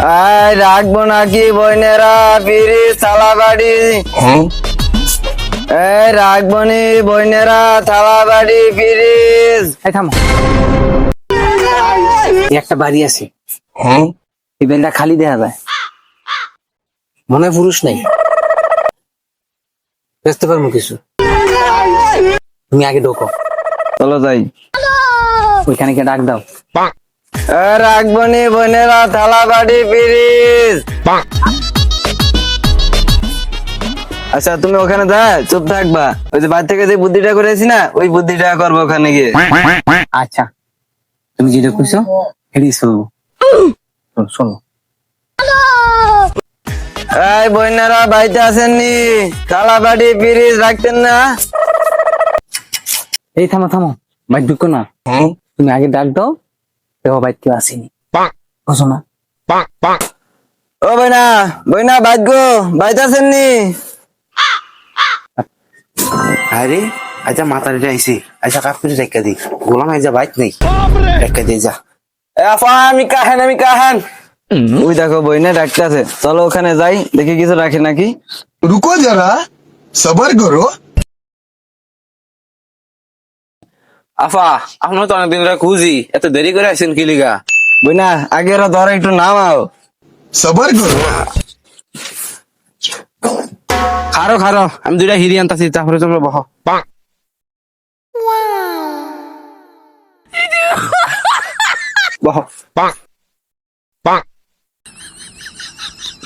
আয় রাখব নাকি বইনেরা ফিরি থালা বাড়ি এই রাখব নি বইনেরা থালা বাড়ি ফিরিস এই থামো। একটা বাড়ি আছে। এই বেলটা খালি দেখা যায়। মনে হয় পুরুষ নাই। বেচতে পারব কিছু। তুমি আগে ঢোকো। চলো যাই। ওইখানে কে ডাক দাও। এই রাখব নি বইনেরা থালা বাড়ি ফিরিস আচ্ছা তুমি ওখানে যা চুপ থাকবা। ওই যে বাড়ি থেকে যে বুদ্ধিটা করেছি না ওই বুদ্ধিটা করব ওখানে গিয়ে। আচ্ছা। তুমি যেটা কইছো এটাই শুনব। শোনো, এই বইনারা বাড়িতে আসেননি। থালা বাড়ি ফিরিস রাখতেন না। এই থামো থামো। বাইক ঢুকো না। তুমি আগে ডাক দাও। কেউ বাইত কেউ আসেনি। বুঝো না। ও বইনা বইনা আচ্ছা, আচ্ছা, দি গোলাম আইজা বাইক নেই। রেখা দিয়ে যা। আমি কাহেন আমি কাহেন। ওই দেখো বইনা ডাকতে আছে চলো ওখানে যাই দেখি কিছু রাখি নাকি। রুকো যারা সবার করো আফা আপনার তো অনেকদিন ধরে খুঁজি। এত দেরি করে আসেন কি লিগা? বইনা আগে এরা ধরে একটু নামাও। সবার খারো খারো আমি দুইটা হিরি আনতাছি তারপরে তোমরা বহ। বহ।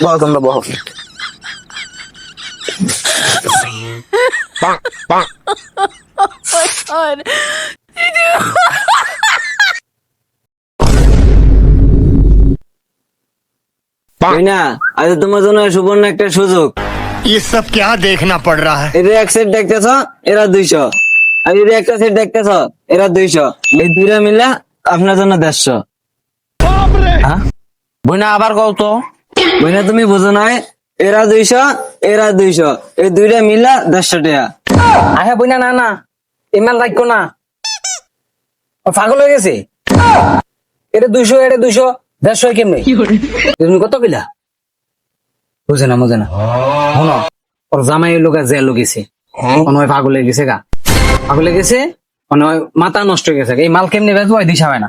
বহ তোমরা বহ। Bonk, bonk. oh my. Bruyne আজ তোমার জন্য সুবর্ণ একটা সুযোগ ये सब क्या देखना पड़ रहा है এদের এক সেট দেখতেছ এরা দুইশো আর এদের একটা সেট দেখতেছ এরা দুইশো এই দুইটা মিলা আপনার জন্য দেড়শো হ্যাঁ বইনা আবার কও তো বইনা তুমি বুঝো নাই এরা দুইশো এরা দুইশো এই দুইটা মিলা দেড়শো টাকা আহে বইনা না না ইমান রাখো না ও পাগল হয়ে গেছে এটা দুইশো এটা দুইশো দেড়শো কেমনে? তুমি কত কিলা বুঝে না বুঝে না। শোনো ওর জামাই লোক মনে হয়? পাগল হয়ে গেছে গা। পাগল গেছে হয় মাথা নষ্ট হয়ে গেছে এই মাল কেমনে বেচবো ওই দিশা হয় না।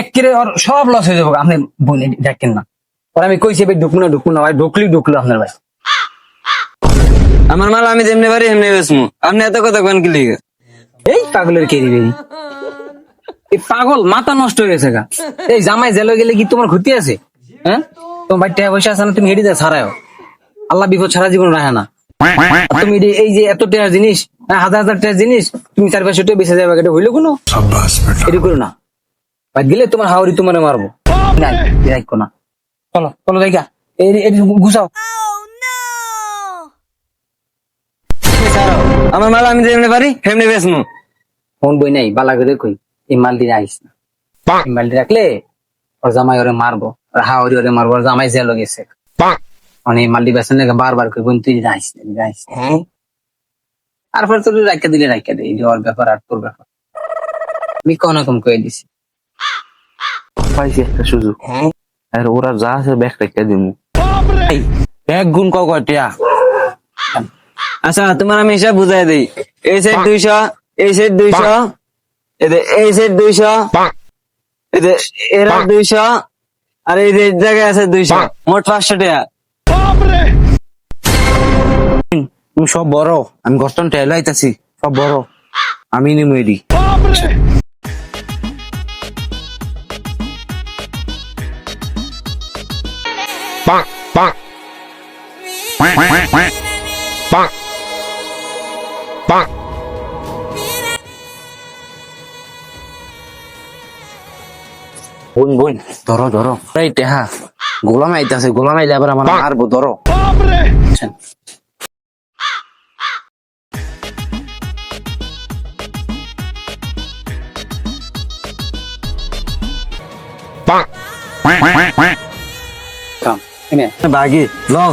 এক কিরে ওর সব লস হয়ে যাব আপনি বলে দেখেন না। ওর আমি কইছি ভাই ঢুকবো না ঢুকবো না ভাই ঢুকলি ঢুকলো আপনার ভাই আমার মাল আমি যেমনি পারি এমনি বেসমু আপনি এত কথা কোন কি লিগে? এই পাগলের কেরি বেরি এই পাগল মাথা নষ্ট হয়ে গেছে গা। এই জামাই জেলে গেলে কি তোমার ক্ষতি আছে? হ্যাঁ? তোমার ভাই টাকা পয়সা আছে না তুমি হেঁটে যা ছাড়াও। আল্লাহ বিপদ সারা জীবন রাখে না। তুমি এই- যে এত টাকার জিনিস হ্যাঁ, হাজার হাজার টাকার জিনিস তুমি চার পাঁচশো টাকা বেঁচে যাবে এটা হইল কোনো? এটা করো না। ভাই গেলে তোমার হাওড়ি তোমার মারবো। না রাখো না। চলো চলো এই ঘুষাও। আমার মাল আমি যেমনি পারি এমনি বেসমু ফোন বই নাই বালা করে কই? এই মালটি আইস না। এই মালটি রাখলে ওর জামাই ওরে মারবো আর হাওড়ি ওরে মারবো ওর জামাই জেল গেছে। মানে বেসন লেগে বারবার কই বোন তুই তুই আইস তারপর তোর রাখা দিলে রাখা দে এটা ওর ব্যাপার আর তোর ব্যাপার। আমি কোন রকম কয়ে দিছি। পাইছি একটা সুযোগ। আর ওরা যা আছে ব্যাগ রেখে দিমু। এক গুণ কও কয়টিয়া আচ্ছা তোমার আমি হিসাব বুঝাই দিই। এই সেট দুইশো এই সেট দুইশো। এদের এই সেট দুইশো। এদের এরা দুইশো আর এই জায়গায় আছে দুইশো। মোট পাঁচশো টাকা। তুমি সব বড়। আমি গস্টন টেলো আইতাছি সব বড়। আমি নিমু এডি। বোন বোন ধরো ধরো। এই টেহা গোলাম আইতাছে গোলাম আইলে আবার আমার মারবো ধরো। এনে। বাগি লও।